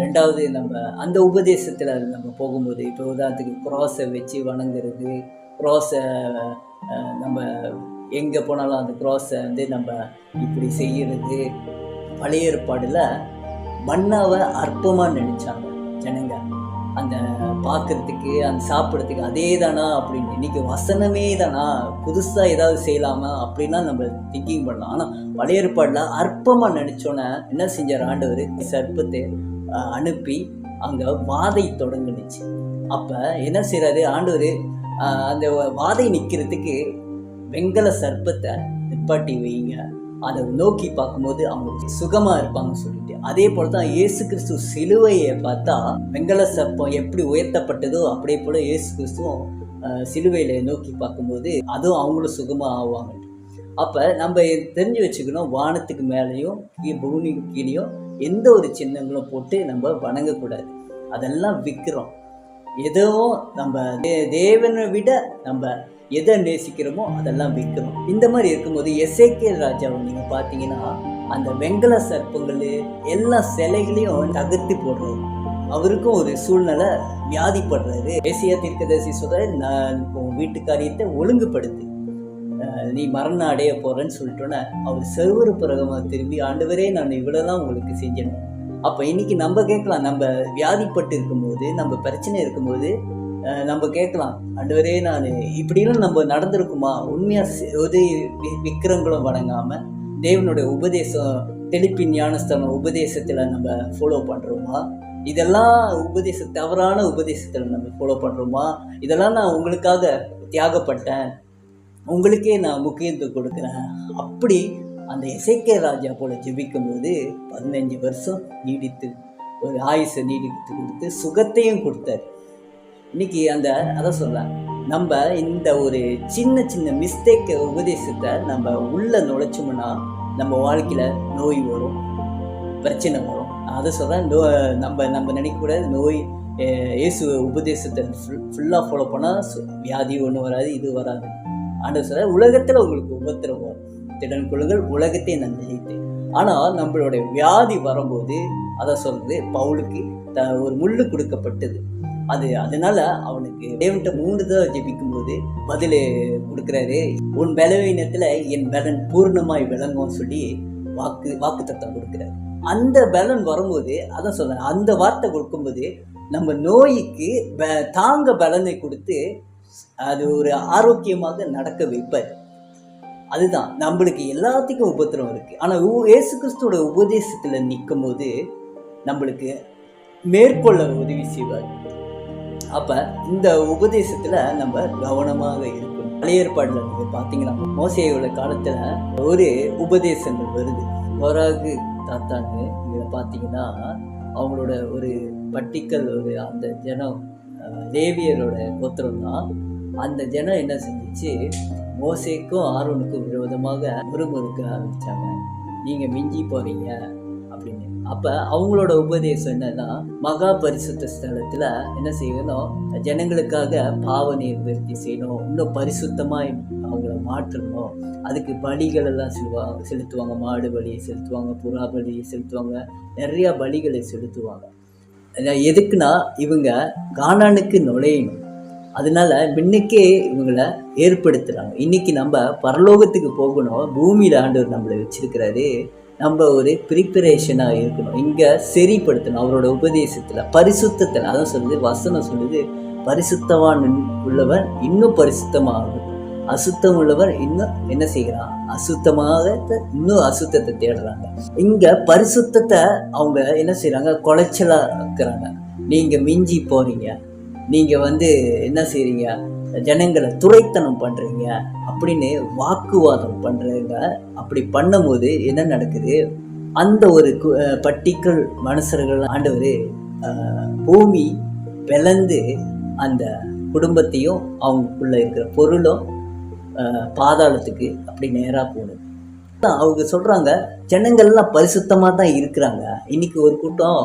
ரெண்டாவது நம்ம அந்த உபதேசத்தில் நம்ம போகும்போது இப்போ உதாரணத்துக்கு க்ராஸை வச்சு வணங்குறது க்ராஸை நம்ம எங்கே போனாலும் அந்த க்ராஸை வந்து நம்ம இப்படி செய்யறது பழைய ஏற்பாடில் மண்ணாவை அற்பமாக நினைச்சாங்க ஜனங்க. அந்த பார்க்கறதுக்கு அந்த சாப்பிட்றதுக்கு அதே தானா அப்படின்னு. இன்னைக்கு வசனமே தானா புதுசாக ஏதாவது செய்யலாமா அப்படின்லாம் நம்ம திங்கிங் பண்ணலாம். ஆனால் பழைய ஏற்பாடில் அற்பமாக நினச்சோன்னே என்ன செஞ்சார் ஆண்டவர்? சர்ப்பத்தை அனுப்பி அங்கே வாதை தொடங்குனுச்சு அப்போ என்ன செய்கிறாரு ஆண்டவர் அந்த வாதை நிற்கிறதுக்கு வெங்கல சர்ப்பத்தை நிப்பாட்டி வைங்க. அதை நோக்கி பார்க்கும்போது அவங்க சுகமாக இருப்பாங்கன்னு சொல்லிட்டு. அதே போல தான் இயேசு கிறிஸ்து சிலுவையை பார்த்தா வெங்கல சர்ப்பம் எப்படி உயர்த்தப்பட்டதோ அப்படியே போல் இயேசு கிறிஸ்துவும் சிலுவையில் சிலுவையில நோக்கி பார்க்கும்போது அதுவும் அவங்களும் சுகமாக ஆவாங்க. அப்போ நம்ம தெரிஞ்சு வச்சுக்கணும் வானத்துக்கு மேலேயும் கீ- பூமிக்கு கீழேயும் எந்த ஒரு சின்னங்களும் போட்டு நம்ம வணங்கக்கூடாது. அதெல்லாம் விற்கிறோம் ஏதோ நம்ம தே- தேவனை விட நம்ம எதை நேசிக்கிறோமோ அதெல்லாம் விற்கிறோம் இந்த மாதிரி இருக்கும்போது எஸ்ஏகே ராஜாவை நீங்கள் பார்த்தீங்கன்னா அந்த வெங்கல சர்ப்பங்கள் எல்லா சிலைகளையும் தகர்த்து போடுறோம் அவருக்கும் ஒரு சூழ்நிலை வியாதிப்படுறாரு. ஏசியா தீர்க்கதரிசி சொல்றாரு நான் உன் வீட்டு காரியத்தை ஒழுங்குபடுத்து. நீ மரணம் அடைய போறேன்னு சொல்லிட்டோன்னே அவர் செவ்வறு பிரகமாக திரும்பி ஆண்டவரே நான் இவ்வளோதான் உங்களுக்கு செஞ்சேன். அப்போ இன்றைக்கி நம்ம கேட்கலாம் நம்ம வியாதிப்பட்டு இருக்கும்போது நம்ம பிரச்சனை இருக்கும்போது நம்ம கேட்கலாம் ஆண்டவரே நான் இப்படிலாம் நம்ம நடந்திருக்குமா? உண்மையாக உதவி வி- விக்கிரங்களும் வணங்காமல் தேவனுடைய உபதேசம் தெளிப்பி ஞானஸ்தான உபதேசத்தில் நம்ம ஃபாலோ பண்ணுறோமா இதெல்லாம் உபதேச தவறான உபதேசத்தில் நம்ம ஃபாலோ பண்ணுறோமா இதெல்லாம் நான் உங்களுக்காக தியாகப்பட்டேன். உங்களுக்கே நான் முக்கியத்துவம் கொடுக்குறேன். அப்படி அந்த இசைக்கே ராஜா போல ஜெபிக்கும்போது பதினஞ்சு வருஷம் நீடித்து ஒரு ஆயுசை நீடித்து கொடுத்து சுகத்தையும் கொடுத்தாரு. இன்னைக்கு அந்த அதை சொல்றேன். நம்ம இந்த ஒரு சின்ன சின்ன மிஸ்டேக்கை உபதேசத்தை நம்ம உள்ள நுழைச்சோம்னா நம்ம வாழ்க்கையில் நோய் வரும் பிரச்சனை வரும். அதை சொல்கிறேன் நோ நம்ம நம்ம நினைக்கக்கூடாது. நோய் இயேசு உபதேசத்தை ஃபுல் ஃபுல்லாக ஃபாலோ பண்ணால் வியாதி ஒன்றும் வராது இது வராது. ஆண்டவர் சொல்ற உலகத்தில் உங்களுக்கு உபத்திரம் வரும். திடன் கொள்ளுங்கள் உலகத்தை நான் நினைத்தேன் ஆனால் நம்மளுடைய வியாதி வரும்போது அதை சொல்றது பவுலுக்கு த ஒரு முள்ளு கொடுக்கப்பட்டது. அது அதனால அவனுக்கு தேவன்கிட்ட மூன்று தான் ஜெபிக்கும் போது பதில் கொடுக்குறாரு. உன் பலவீனத்தில் என் பலன் பூர்ணமாய் விளங்கும்னு சொல்லி வாக்கு வாக்கு தத்தம் கொடுக்குறாரு. அந்த பலன் வரும்போது அதான் சொல்றேன் அந்த வார்த்தை கொடுக்கும்போது நம்ம நோய்க்கு தாங்க பலனை கொடுத்து அது ஒரு ஆரோக்கியமாக நடக்க வைப்பார். அதுதான் நம்மளுக்கு எல்லாத்துக்கும் உபத்திரம் இருக்கு. ஆனால் இயேசு கிறிஸ்துவோட உபதேசத்தில் நிற்கும் போது நம்மளுக்கு மேற்கொள்ள உதவி செய்வார். அப்ப இந்த உபதேசத்துல நம்ம கவனமாக இருக்கணும். பழைய ஏற்பாடுல நீங்க பாத்தீங்கன்னா மோசையோட காலத்துல ஒரு உபதேசங்கள் வருது. வராகு தாத்தான்னு இதில் பார்த்தீங்கன்னா அவங்களோட ஒரு பட்டிக்கல் ஒரு அந்த ஜனம் தேவியரோட லேவியரோட கோத்திரம் தான் அந்த ஜனம் என்ன செஞ்சுச்சு? மோசைக்கும் ஆரோனுக்கும் விரோதமாக முறுமுறுக்க ஆரம்பித்தாங்க நீங்கள் மிஞ்சி போகிறீங்க அப்படின்னு. அப்போ அவங்களோட உபதேசம் என்னன்னா மகா பரிசுத்த ஸ்தலத்தில் என்ன செய்யணும்? ஜனங்களுக்காக பாவ நிர்வர்த்தி செய்யணும். இன்னும் பரிசுத்தமாக அவங்கள மாற்றணும். அதுக்கு பலிகள் எல்லாம் செலுவாங்க செலுத்துவாங்க. மாடு பலியை செலுத்துவாங்க புறா பலியை செலுத்துவாங்க. நிறையா பலிகளை செலுத்துவாங்க. எதுக்குன்னா இவங்க கானானுக்கு நுழையணும். அதனால முன்னுக்கே இவங்களை ஏற்படுத்துகிறாங்க இன்றைக்கி நம்ம பரலோகத்துக்கு போகணும். பூமியில் ஆண்டவர் நம்மளை வச்சிருக்கிறாரு. நம்ம ஒரு ப்ரிப்பரேஷனாக இருக்கணும். இங்கே சரிப்படுத்தணும். அவரோட உபதேசத்தில் பரிசுத்தத்தில். அதான் சொல்லுது வசனம் சொல்லுது பரிசுத்தவான் உள்ளவன் இன்னும் பரிசுத்தமாக அசுத்தம் உள்ளவர் இன்னும் என்ன செய்கிறான்? அசுத்தமாக இன்னும் அசுத்தத்தை தேடுறாங்க. இங்க பரிசுத்தத்தை அவங்க என்ன செய்கிறாங்க குலைச்சலா இருக்கிறாங்க. நீங்க மிஞ்சி போறீங்க. நீங்கள் வந்து என்ன செய்கிறீங்க ஜனங்களை துரைத்தனம் பண்ணுறீங்க அப்படின்னு வாக்குவாதம் பண்ணுறீங்க அப்படி பண்ணும்போது என்ன நடக்குது? அந்த ஒரு கு- பட்டிக்கல் மனுஷர்கள் ஆண்டவர் பூமி பிளந்து அந்த குடும்பத்தையும் அவங்களுக்குள்ள இருக்கிற பொருளும் பாதாளத்துக்கு அப்படி நேராக போகணும் அவங்க சொல்கிறாங்க ஜனங்கள்லாம் பரிசுத்தமாக தான் இருக்கிறாங்க. இன்னைக்கு ஒரு கூட்டம்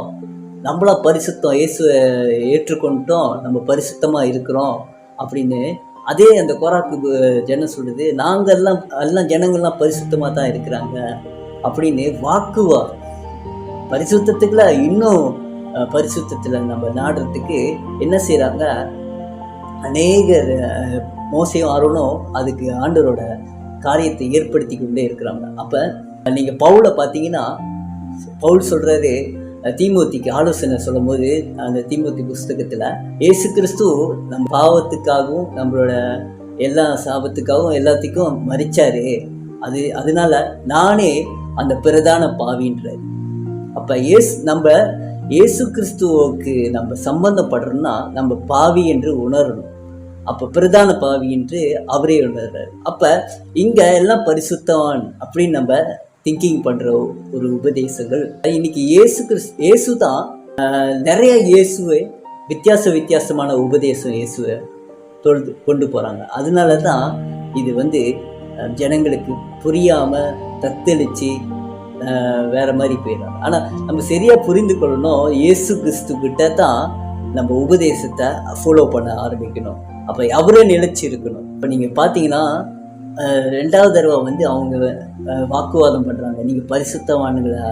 நம்மளா பரிசுத்தம் இயேசுவை ஏற்றுக்கொண்டோம் நம்ம பரிசுத்தமாக இருக்கிறோம் அப்படின்னு அதே அந்த கோராக்கு ஜனம் சொல்லுது நாங்கள் எல்லாம் எல்லாம் ஜனங்கள்லாம் பரிசுத்தமாக தான் இருக்கிறாங்க அப்படின்னு வாக்குவா. பரிசுத்தத்துக்குல இன்னும் பரிசுத்தத்தில் நம்ம நாடுறதுக்கு என்ன செய்கிறாங்க அநேகர் மோசையும் ஆர்வனும் அதுக்கு ஆண்டரோட காரியத்தை ஏற்படுத்தி கொண்டே இருக்கிறாங்க. அப்போ நீங்கள் பவுலை பார்த்தீங்கன்னா பவுல் சொல்கிறாரு தீமூர்த்திக்கு ஆலோசனை சொல்லும் போது அந்த தீமூர்த்தி புஸ்தகத்தில் ஏசு கிறிஸ்து நம் பாவத்துக்காகவும் நம்மளோட எல்லா சாபத்துக்காகவும் எல்லாத்துக்கும் மறிச்சாரு. அது அதனால நானே அந்த பிரதான பாவின்றார். அப்போ ஏசு நம்ம இயேசு கிறிஸ்துவுக்கு நம்ம சம்பந்தப்படுறோம்னா நம்ம பாவி என்று உணரணும். அப்போ பிரதான பாவி என்று அவரே உணர்றாரு. அப்போ இங்கே எல்லாம் பரிசுத்தவான் அப்படின்னு நம்ம திங்கிங் பண்ணுற ஒரு உபதேசங்கள். இன்னைக்கு இயேசு கிறிஸ் இயேசு தான் நிறைய இயேசுவை வித்தியாச வித்தியாசமான உபதேசம் இயேசுவை தொழுது கொண்டு போகிறாங்க அதனால தான் இது வந்து ஜனங்களுக்கு புரியாமல் தத்தளிச்சு வேற மாதிரி போயிடுறாங்க. ஆனால் நம்ம சரியாக புரிந்து கொள்ளணும் இயேசு கிறிஸ்து கிட்ட தான் நம்ம உபதேசத்தை ஃபாலோ பண்ண ஆரம்பிக்கணும். அப்போ அவரே நிலைச்சு இருக்கணும். இப்போ நீங்கள் பார்த்தீங்கன்னா ரெண்டாவது தடவை வந்து அவங்க வாக்குவாதம் பண்ணுறாங்க நீங்கள் பரிசுத்தவான்களை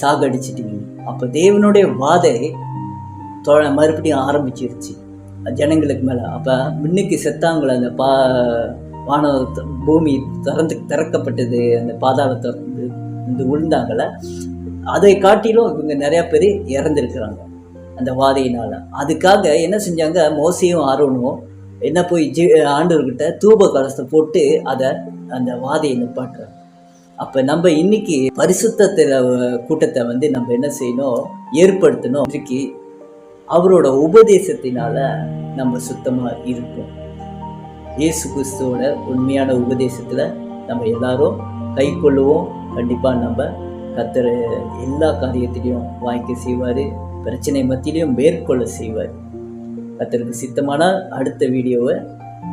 சாகடிச்சிட்டீங்க. அப்போ தேவனுடைய வாதை தொழ மறுபடியும் ஆரம்பிச்சிருச்சு. ஜனங்களுக்கு மேலே. அப்போ முன்னுக்கு செத்தாங்கள அந்த பா வான பூமி திறந்து திறக்கப்பட்டது அந்த பாதாளம் திறந்து வந்து விழுந்தாங்கள அதை காட்டிலும் இவங்க நிறையா பேர் இறந்துருக்குறாங்க அந்த வாதையினால். அதுக்காக என்ன செஞ்சாங்க? மோசையும் ஆர்வனும் என்ன போய் ஜி ஆண்டவர்கிட்ட தூப கலசத்தை போட்டு அதை அந்த வாதையை நிப்பாட்டுறாங்க. அப்போ நம்ம இன்னைக்கு பரிசுத்தத்தில் கூட்டத்தை வந்து நம்ம என்ன செய்யணும்? ஏற்படுத்தணும். இன்றைக்கு அவரோட உபதேசத்தினால நம்ம சுத்தமாக இருப்போம். இயேசு கிறிஸ்துவோட உண்மையான உபதேசத்தில் நம்ம எல்லாரும் கை கொள்ளுவோம். கண்டிப்பாக நம்ம கத்துற எல்லா காரியத்திலையும் வாங்கிக்க செய்வார். பிரச்சனை மத்தியிலையும் மேற்கொள்ள செய்வார். கத்தருக்கு சித்தமான அடுத்த வீடியோவை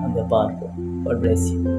அங்கே பார்ப்போம் God bless you.